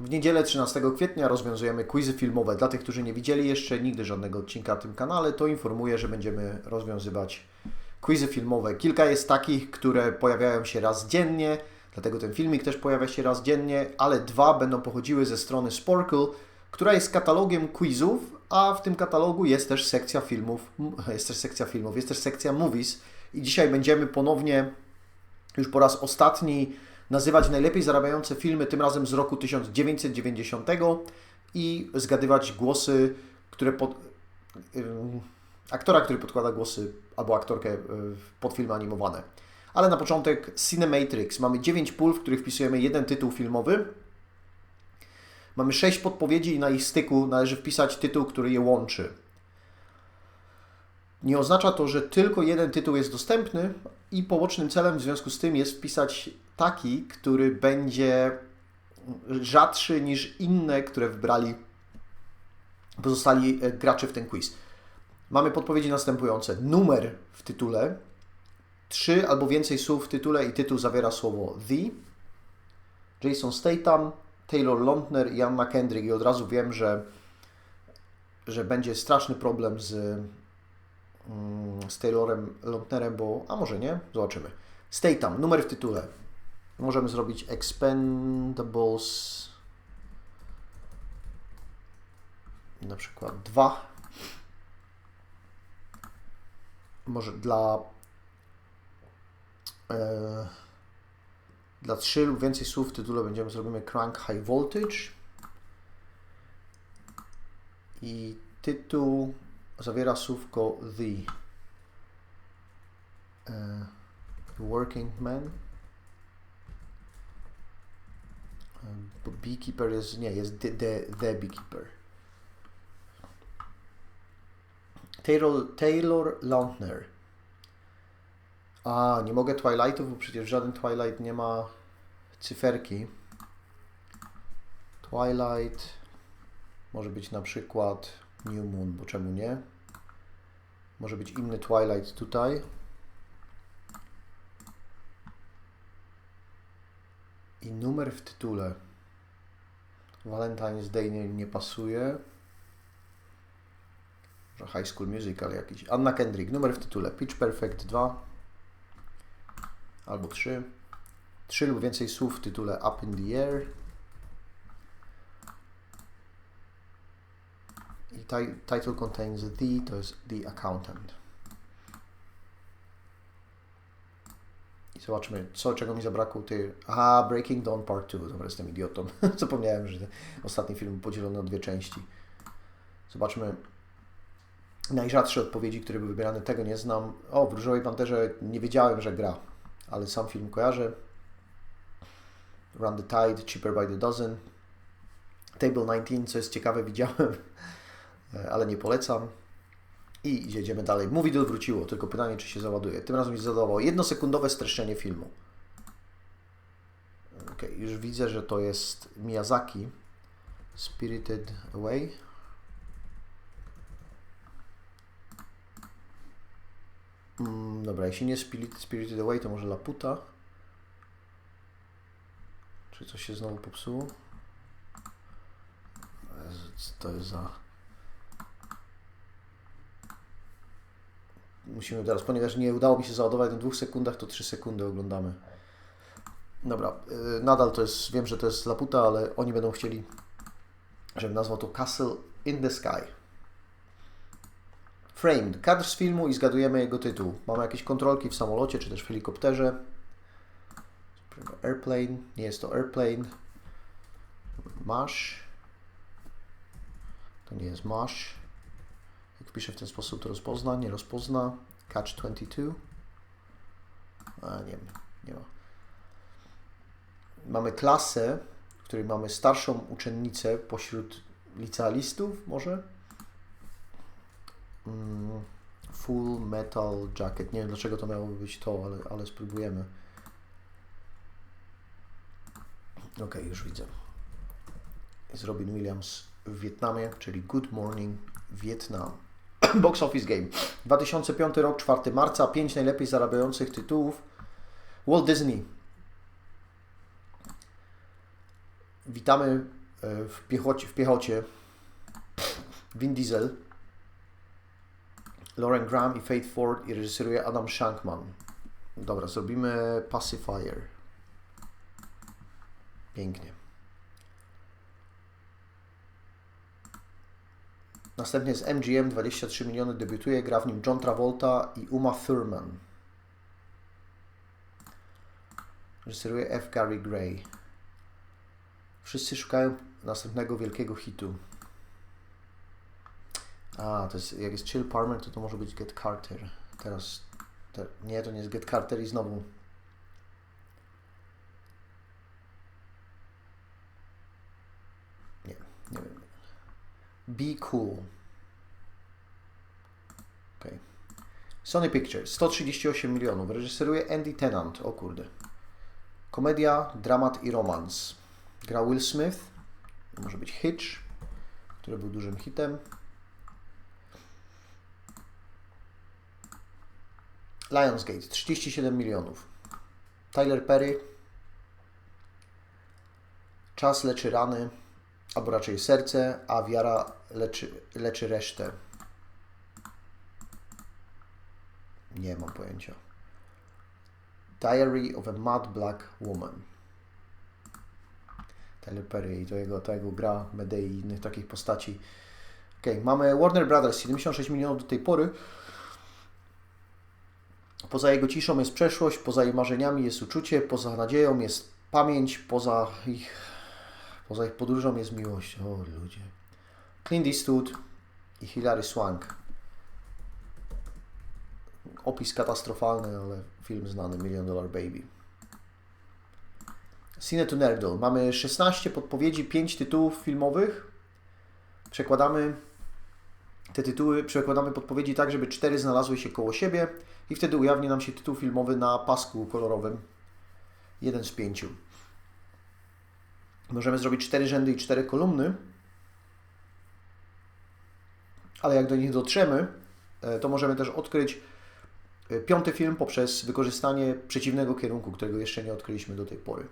W niedzielę 13 kwietnia rozwiązujemy quizy filmowe. Dla tych, którzy nie widzieli jeszcze nigdy żadnego odcinka na tym kanale, to informuję, że będziemy rozwiązywać quizy filmowe. Kilka jest takich, które pojawiają się raz dziennie, dlatego ten filmik też pojawia się raz dziennie, ale dwa będą pochodziły ze strony Sporkle, która jest katalogiem quizów, a w tym katalogu jest też sekcja filmów, jest też sekcja filmów, jest też sekcja movies i dzisiaj będziemy ponownie już po raz ostatni nazywać najlepiej zarabiające filmy, tym razem z roku 1990 i zgadywać głosy, które pod, aktora, który podkłada głosy albo aktorkę pod filmy animowane. Ale na początek Cinematrix. Mamy 9 pól, w których wpisujemy jeden tytuł filmowy. Mamy 6 podpowiedzi i na ich styku należy wpisać tytuł, który je łączy. Nie oznacza to, że tylko jeden tytuł jest dostępny i pobocznym celem w związku z tym jest wpisać taki, który będzie rzadszy niż inne, które wybrali pozostali gracze w ten quiz. Mamy podpowiedzi następujące. Numer w tytule, trzy albo więcej słów w tytule i tytuł zawiera słowo the. Jason Statham, Taylor Lautner i Anna Kendrick. I od razu wiem, że, że będzie straszny problem z, mm, z Taylorem Lautnerem, bo a może nie, zobaczymy. Statham, numer w tytule. Możemy zrobić Expendables. Na przykład 2 może dla e, dla 3 lub więcej słów w tytule będziemy zrobimy Crank High Voltage. I tytuł zawiera słówko the. E, working man e, beekeeper jest, nie, jest the, the, the beekeeper Taylor, Taylor Lautner. A, nie mogę Twilightów, bo przecież żaden Twilight nie ma cyferki. Twilight może być na przykład New Moon, bo czemu nie? Może być inny Twilight tutaj. Numer w tytule. Valentine's Day nie, nie pasuje. High School Musical jakiś. Anna Kendrick, numer w tytule. Pitch Perfect 2 albo 3. 3 lub więcej słów w tytule Up in the Air. I title contains the, to jest The Accountant. Zobaczmy, co, czego mi zabrakło. Ty... Aha, Breaking Dawn Part 2. Dobra, jestem idiotą. Zapomniałem, że ostatni film podzielony na dwie części. Zobaczmy, najrzadsze odpowiedzi, które były wybierane, tego nie znam. O, w Różowej Panterze nie wiedziałem, że gra, ale sam film kojarzę. Run the Tide, Cheaper by the Dozen. Table 19, co jest ciekawe, widziałem, ale nie polecam. I jedziemy dalej. Movie Deal wróciło, tylko pytanie, czy się załaduje. Tym razem mi zadawało jednosekundowe streszczenie filmu. Ok, już widzę, że to jest Miyazaki. Spirited Away. Mm, dobra, jeśli nie Spirit, Spirited Away, to może Laputa. Czy coś się znowu popsuło? To jest za... Musimy teraz, ponieważ nie udało mi się załadować w dwóch sekundach, to 3 sekundy oglądamy. Dobra, yy, nadal to jest, wiem, że to jest Laputa, ale oni będą chcieli, żebym nazwał to Castle in the Sky. Framed. Kadr z filmu i zgadujemy jego tytuł. Mamy jakieś kontrolki w samolocie, czy też w helikopterze. Airplane. Nie jest to airplane. Mash. To nie jest mash. Jak piszę w ten sposób, to rozpozna. Nie rozpozna. Catch 22. A nie, nie ma. Mamy klasę, w której mamy starszą uczennicę pośród licealistów, może? Mm, full Metal Jacket. Nie wiem dlaczego to miało być to, ale, ale spróbujemy. Ok, już widzę. Jest Robin Williams w Wietnamie, czyli Good Morning Vietnam. Box Office Game. 2005 rok, 4 marca. 5 najlepiej zarabiających tytułów. Walt Disney. Witamy e, w piechocie, w piechocie Vin Diesel, Lauren Graham i Faith Ford i reżyseruje Adam Shankman. Dobra, zrobimy Pacifier. Pięknie. Następnie z MGM 23 miliony debiutuje, gra w nim John Travolta i Uma Thurman. Reżyseruje F. Gary Gray. Wszyscy szukają następnego wielkiego hitu. A, to jest, jak jest Chill Palmer, to to może być Get Carter. Teraz, te, nie, to nie jest Get Carter i znowu. Nie, nie wiem. Be Cool. Okay. Sony Pictures, 138 milionów. Reżyseruje Andy Tennant. O kurde. Komedia, dramat i romans. Gra Will Smith. Może być Hitch, który był dużym hitem. Lionsgate, 37 milionów. Tyler Perry. Czas leczy rany, albo raczej serce, a wiara leczy, leczy resztę. Nie mam pojęcia. Diary of a Mad Black Woman. Tyler Perry i to jego, to jego gra, Medei i innych takich postaci. Ok, mamy Warner Brothers, 76 milionów do tej pory. Poza jego ciszą jest przeszłość, poza jej marzeniami jest uczucie, poza nadzieją jest pamięć, poza ich, poza ich podróżą jest miłość. O ludzie. Clint Eastwood i Hilary Swank. Opis katastrofalny, ale film znany, Million Dollar Baby. Cine to Nerdle. Mamy 16 podpowiedzi, 5 tytułów filmowych. Przekładamy te tytuły, przekładamy podpowiedzi tak, żeby 4 znalazły się koło siebie i wtedy ujawni nam się tytuł filmowy na pasku kolorowym. Jeden z pięciu. Możemy zrobić 4 rzędy i 4 kolumny, ale jak do nich dotrzemy, to możemy też odkryć piąty film poprzez wykorzystanie przeciwnego kierunku, którego jeszcze nie odkryliśmy do tej pory.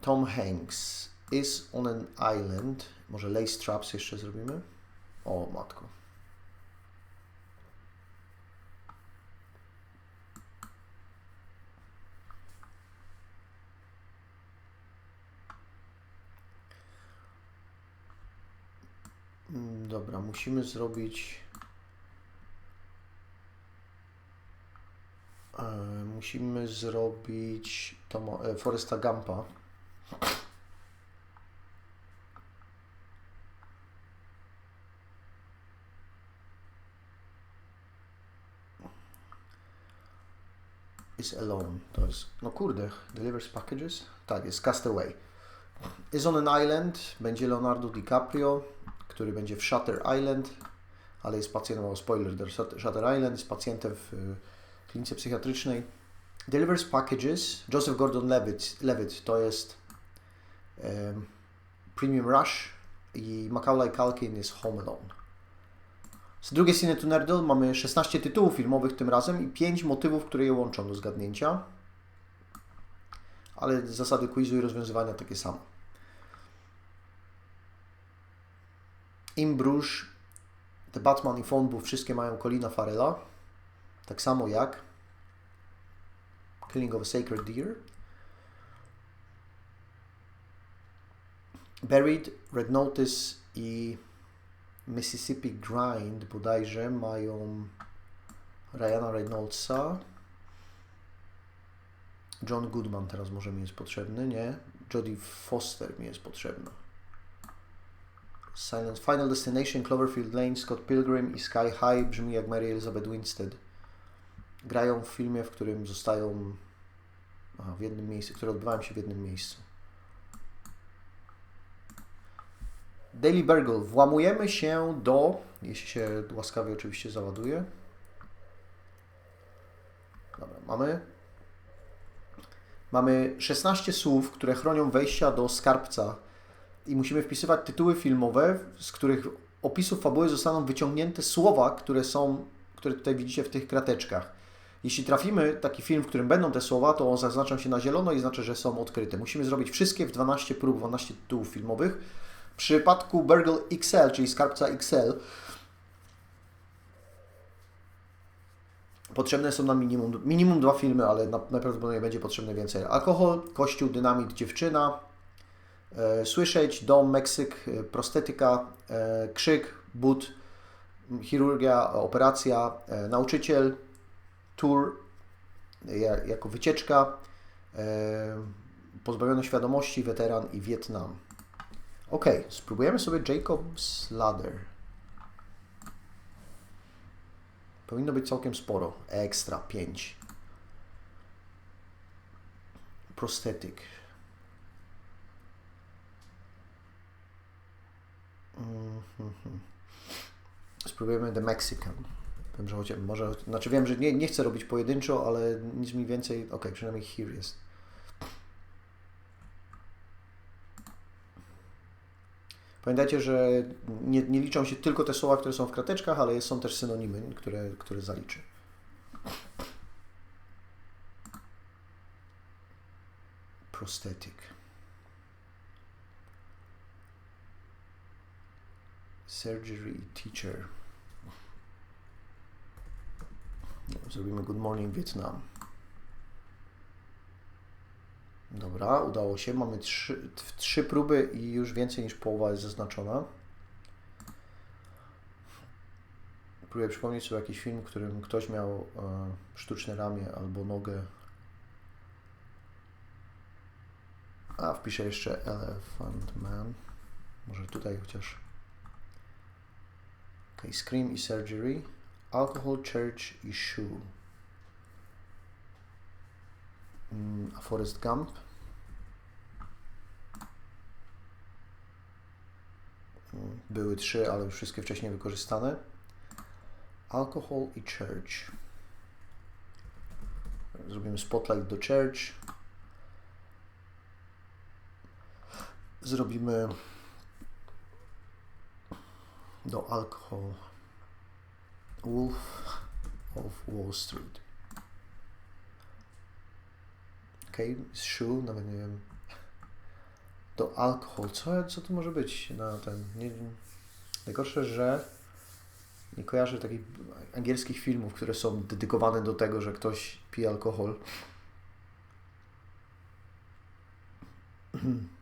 Tom Hanks is on an island. Może lace traps jeszcze zrobimy? O, matko. Dobra, musimy zrobić. E, musimy zrobić Toma, e, Foresta Gampa. Is alone. To jest. No kurde, delivers packages? Tak, jest Castaway. Is on an island. Będzie Leonardo DiCaprio który będzie w Shutter Island, ale jest pacjentem, spoiler, Shutter Island jest pacjentem w klinice psychiatrycznej. Delivers Packages, Joseph Gordon-Levitt, Levitt, to jest um, Premium Rush i Macaulay Culkin jest Home Alone. Z drugiej strony tu Nerdle mamy 16 tytułów filmowych tym razem i 5 motywów, które je łączą do zgadnięcia. Ale zasady quizu i rozwiązywania takie same. In Bruges, The Batman i Booth wszystkie mają Colina Farela, tak samo jak Killing of a Sacred Deer. Buried, Red Notice i Mississippi Grind bodajże mają Ryana Reynoldsa. John Goodman teraz może mi jest potrzebny, nie? Jodie Foster mi jest potrzebna. Silence, Final Destination, Cloverfield Lane, Scott Pilgrim i Sky High brzmi jak Mary Elizabeth Winstead. Grają w filmie, w którym zostają aha, w jednym miejscu, które odbywają się w jednym miejscu. Daily Burgle. Włamujemy się do, jeśli się łaskawie oczywiście załaduje. Dobra, mamy Mamy 16 słów, które chronią wejścia do skarbca i musimy wpisywać tytuły filmowe, z których opisów fabuły zostaną wyciągnięte słowa, które są, które tutaj widzicie w tych krateczkach. Jeśli trafimy taki film, w którym będą te słowa, to zaznaczą się na zielono i znaczy, że są odkryte. Musimy zrobić wszystkie w 12 prób, 12 tytułów filmowych. W przypadku Burgle XL, czyli skarbca XL, potrzebne są nam minimum, minimum dwa filmy, ale na, najprawdopodobniej będzie potrzebne więcej. Alkohol, kościół, dynamit, dziewczyna, słyszeć, dom, Meksyk, e, prostetyka, e, krzyk, but, chirurgia, operacja, e, nauczyciel, tour ja, jako wycieczka, e, pozbawiony świadomości, weteran i Wietnam. Ok, spróbujemy sobie Jacob's Ladder. Powinno być całkiem sporo. Ekstra 5. Prosthetic. Spróbujemy The Mexican. Wiem, że chociaż, może, znaczy wiem, że nie, nie chcę robić pojedynczo, ale nic mi więcej. Ok, przynajmniej here jest. Pamiętajcie, że nie, nie liczą się tylko te słowa, które są w krateczkach, ale są też synonimy, które, które zaliczy. Prosthetic. Surgery teacher. Zrobimy Good Morning Vietnam. Dobra, udało się. Mamy trzy, trzy próby i już więcej niż połowa jest zaznaczona. Próbuję przypomnieć sobie jakiś film, w którym ktoś miał e, sztuczne ramię albo nogę. A, wpiszę jeszcze Elephant Man. Może tutaj chociaż. Ok, Scream i Surgery. Alcohol, Church i Shoe. Mm, a Forest Gump. Mm, Były trzy, ale już wszystkie wcześniej wykorzystane. Alcohol i Church. Zrobimy spotlight do Church. Zrobimy do Alcohol Wolf of Wall Street. Ok, shoe, nawet nie wiem. Do alkohol. Co, co to może być na ten. Nie, najgorsze, że nie kojarzę takich angielskich filmów, które są dedykowane do tego, że ktoś pije alkohol.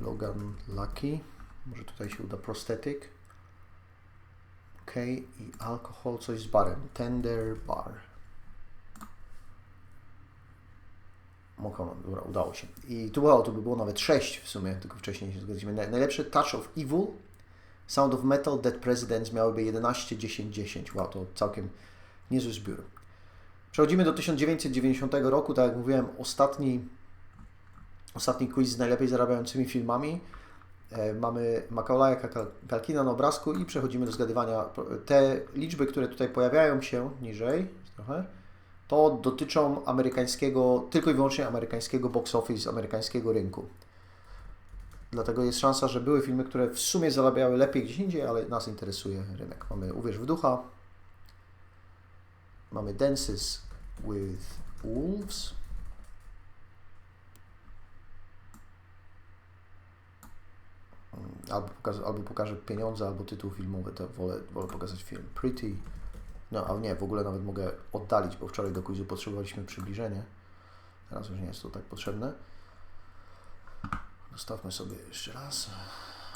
Logan Lucky. Może tutaj się uda prosthetic. Ok, i alkohol, coś z barem. Tender bar. Mokoman, dobra, udało się. I tu, wow, tu by było nawet 6 w sumie, tylko wcześniej się zgodzimy. Najlepszy Touch of Evil, Sound of Metal, Dead Presidents miałyby 11, 10, 10. Wow, to całkiem niezły zbiór. Przechodzimy do 1990 roku, tak jak mówiłem, ostatni, ostatni quiz z najlepiej zarabiającymi filmami. E, mamy Macaulaya Kalkina na obrazku i przechodzimy do zgadywania. Te liczby, które tutaj pojawiają się niżej, trochę, to dotyczą amerykańskiego, tylko i wyłącznie amerykańskiego box office, amerykańskiego rynku. Dlatego jest szansa, że były filmy, które w sumie zarabiały lepiej gdzieś indziej, ale nas interesuje rynek. Mamy Uwierz w ducha, mamy Dances with Wolves, albo, pokażę, albo pokażę pieniądze, albo tytuł filmowy, to wolę, wolę pokazać film. Pretty. No, ale nie, w ogóle nawet mogę oddalić, bo wczoraj do quizu potrzebowaliśmy przybliżenie. Teraz już nie jest to tak potrzebne. Zostawmy sobie jeszcze raz.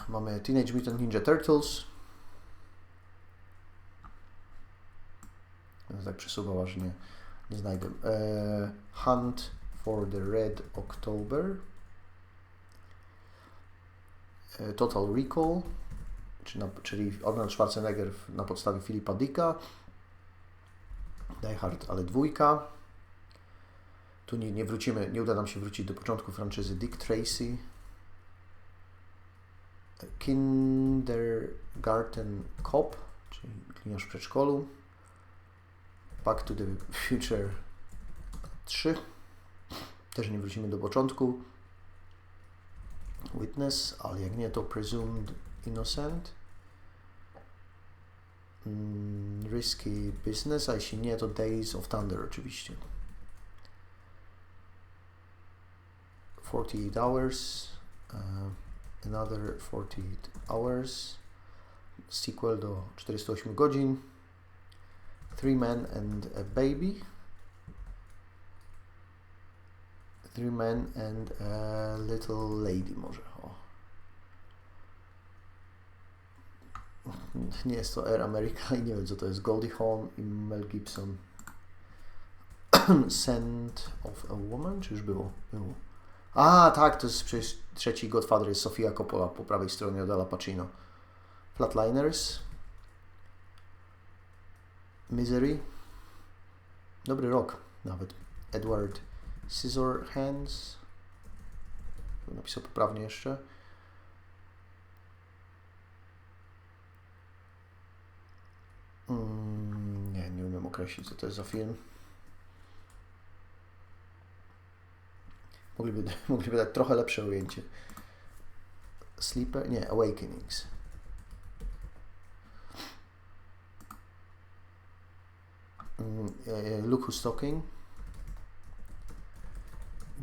Mamy Teenage Mutant Ninja Turtles. Będę tak przesuwał, aż nie, nie znajdę. E, Hunt for the Red October. E, Total Recall, czyli, Arnold Schwarzenegger na podstawie Filipa Dicka. Die Hard, ale dwójka. Tu nie, nie wrócimy, nie uda nam się wrócić do początku franczyzy Dick Tracy. Kindergarten Cop, czyli gliniarz w przedszkolu. Back to the Future 3. Też nie wrócimy do początku. Witness, ale jak nie to Presumed Innocent. Mm, risky Business, a jeśli nie, to Days of Thunder oczywiście. 48 Hours. Uh, another 48 Hours. Sequel do 48 godzin. Three Men and a Baby. Three Men and a Little Lady może. O. Nie jest to Air America i nie wiem co to jest. Goldie Hawn i Mel Gibson. Scent of a Woman? Czy już było? Było. A, tak, to jest przecież trzeci Godfather, jest Sofia Coppola po prawej stronie od Al Pacino. Flatliners. Misery. Dobry rok nawet. Edward Scissorhands. Napisał poprawnie jeszcze. Mm, nie, nie umiem określić, co to jest za film. Mogliby, mogliby dać trochę lepsze ujęcie. Sleeper? Nie, Awakenings. Mm, e, Luke Who's Talking.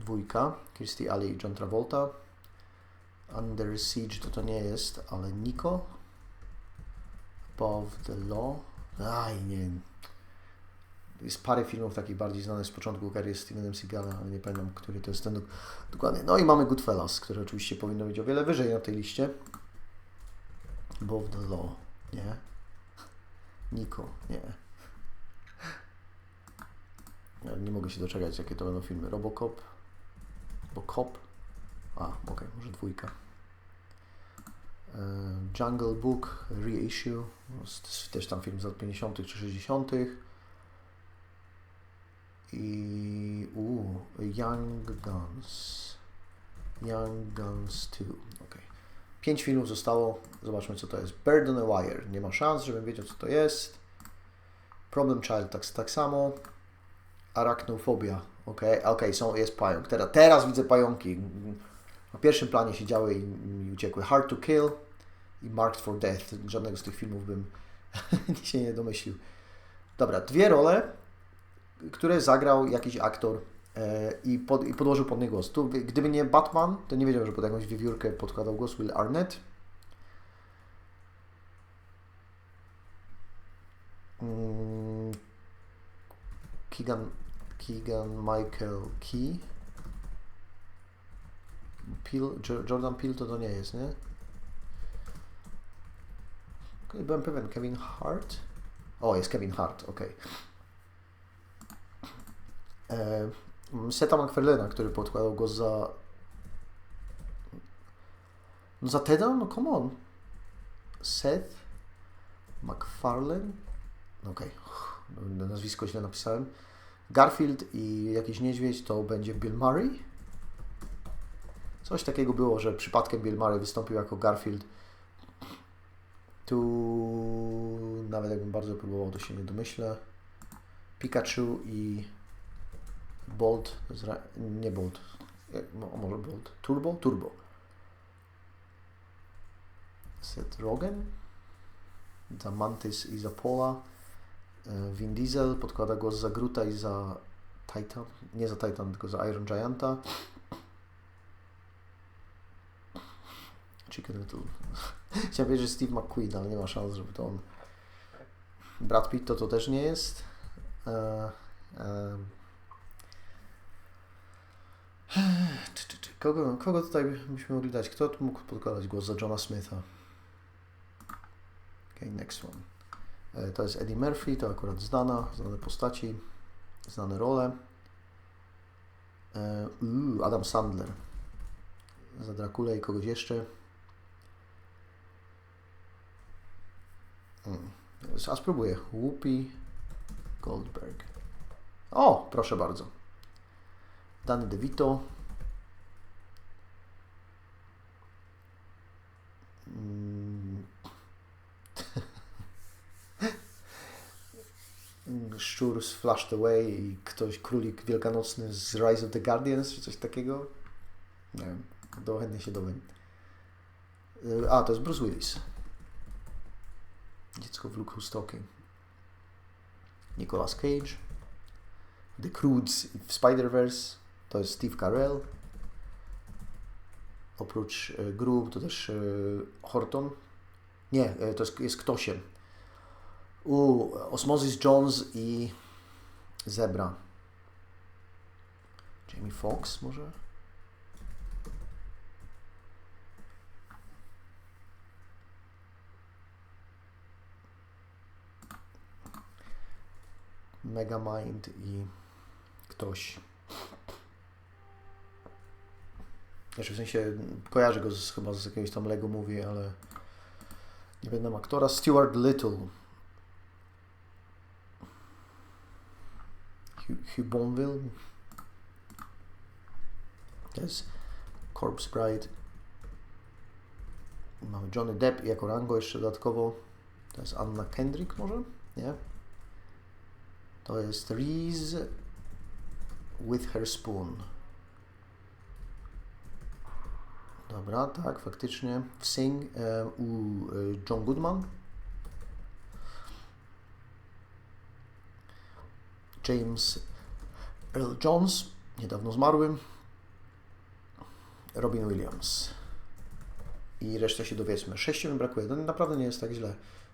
Dwójka. Kirstie Alley i John Travolta. Under Siege to to nie jest, ale Nico. Above the Law. Aj, nie wiem. Jest parę filmów takich bardziej znanych z początku kariery Stevenem Seagala, ale nie pamiętam, który to jest ten dok- dokładnie. No i mamy Goodfellas, które oczywiście powinno być o wiele wyżej na tej liście. Above the Law. Nie. Nico. Nie. Nie mogę się doczekać, jakie to będą filmy. Robocop. Robocop. A, okej, może dwójka. E, Jungle Book Reissue. Też tam film z lat 50. czy 60. I u Young Guns. Young Guns 2. Okay. Pięć filmów zostało. Zobaczmy, co to jest. Bird on Wire. Nie ma szans, żebym wiedział, co to jest. Problem Child tak, tak samo. Arachnofobia. Ok, ok, są, jest pająk. Teraz, teraz widzę pająki. Na pierwszym planie siedziały i, i uciekły. Hard to Kill i Marked for Death. Żadnego z tych filmów bym się nie domyślił. Dobra, dwie role, które zagrał jakiś aktor e, i, pod, i podłożył pod nie głos. Tu, gdyby nie Batman, to nie wiedziałem, że pod jakąś wiewiórkę podkładał głos Will Arnett. Mm, Keegan, Keegan Michael Key. Peel, Jo- Jordan Peele to to nie jest, nie? Byłem pewien, Kevin Hart? O, jest Kevin Hart, okej. E, Seta MacFarlane'a, który podkładał go za... No za Teda? No come on. Seth MacFarlane? No Okej, okay. nazwisko źle napisałem. Garfield i jakiś niedźwiedź to będzie Bill Murray. Coś takiego było, że przypadkiem Bill Murray wystąpił jako Garfield. Tu nawet jakbym bardzo próbował, to się nie domyślę. Pikachu i Bolt, nie Bolt, no, może Bolt, Turbo? Turbo. Seth Rogen, za Mantis i za Pola. E, Vin Diesel podkłada głos za Gruta i za Titan, nie za Titan, tylko za Iron Gianta. Chicken Little. Chciałem powiedzieć, że Steve McQueen, ale nie ma szans, żeby to on. Brad Pitt to to też nie jest. E, e, kogo, kogo tutaj byśmy mogli dać? Kto mógł podkładać głos za Johna Smitha? Okay, next one. E, To jest Eddie Murphy, to akurat znana, znane postaci, znane role. E, Adam Sandler za Drakulę i kogoś jeszcze. Hmm. A spróbuję. Whoopi Goldberg. O, proszę bardzo. Danny DeVito. Mm. Szczur z Flashed Away i ktoś, królik wielkanocny z Rise of the Guardians, czy coś takiego. Nie wiem, do, chętnie się dowiem. Y, A, to jest Bruce Willis. Dziecko w Luke Who's Talking. Nicolas Cage. The Croods w Spider-Verse to jest Steve Carell. Oprócz y, grup to też y, Horton. Nie, to jest, jest Ktosiem. U Osmosis Jones i Zebra. Jamie Foxx może? Megamind i ktoś. Znaczy w sensie kojarzę go z, chyba z jakiegoś tam Lego Movie, ale nie będę aktora. Stuart Little. Hugh, Hugh Bonville. To jest Corpse Bride. Mamy Johnny Depp jako Rango jeszcze dodatkowo. To jest Anna Kendrick może? Nie? To jest Reese with her spoon. Dobra, tak, faktycznie. W Sing e, u e, John Goodman. James Earl Jones, niedawno zmarły. Robin Williams. I resztę się dowiedzmy. Sześciu mi brakuje. No naprawdę nie jest tak źle.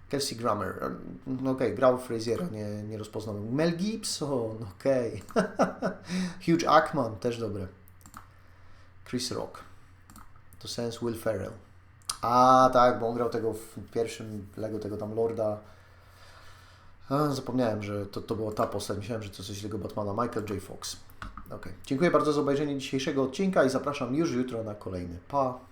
Kelsey Grammer. No okej, grał Fraziera, nie, nie rozpoznałem. Mel Gibson, okej. Hugh Jackman, też dobre. Chris Rock. To sens Will Ferrell. A tak, bo on grał tego w pierwszym Lego, tego tam Lorda. Zapomniałem, że to, to była ta postać. Myślałem, że to coś tego Batmana. Michael J. Fox. Ok. Dziękuję bardzo za obejrzenie dzisiejszego odcinka i zapraszam już jutro na kolejny. Pa!